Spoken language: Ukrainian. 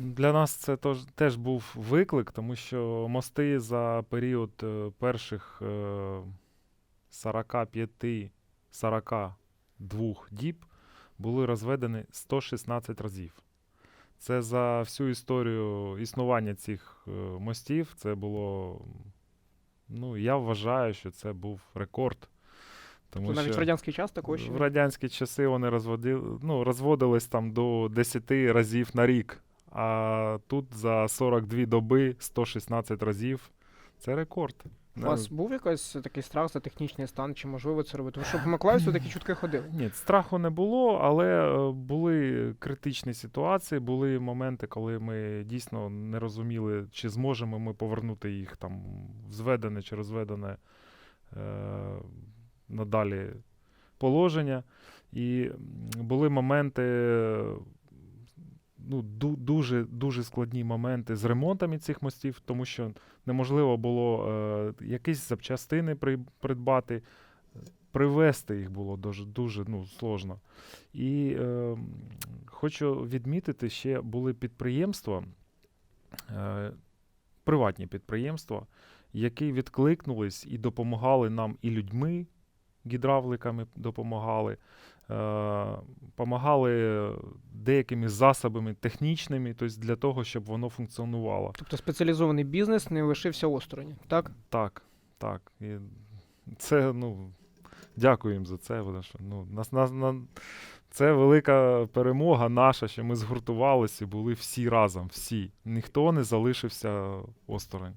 Для нас це тож, теж був виклик, тому що мости за період е, перших е, 45-42 діб були розведені 116 разів. Це за всю історію існування цих е, мостів. Це було. Ну, я вважаю, що це був рекорд. Тому То навіть в радянський час такого ще в радянські часи вони розводили, ну, розводились там до 10 разів на рік. А тут за 42 доби 116 разів. Це рекорд. У вас був якийсь такий страх за технічний стан, чи можливо це робити? Тому що по Миколаївську такі чутки ходили. Ні, страху не було, але е, були критичні ситуації, були моменти, коли ми дійсно не розуміли, чи зможемо ми повернути їх там в зведене чи розведене е, надалі положення. І були моменти, ну, дуже, дуже складні моменти з ремонтами цих мостів, тому що неможливо було е, якісь запчастини при, придбати привезти їх було дуже, дуже ну, сложно. І е, хочу відмітити, ще були підприємства, е, приватні підприємства, які відкликнулись і допомагали нам і людьми, гідравликами допомагали, е, допомагали деякими засобами технічними, тобто для того, щоб воно функціонувало. Тобто спеціалізований бізнес не лишився осторонь, так? Так, так. І це, ну, дякую їм за це. Що, ну, нас, нас, на, це велика перемога наша, що ми згуртувалися і були всі разом, всі. Ніхто не залишився осторонь.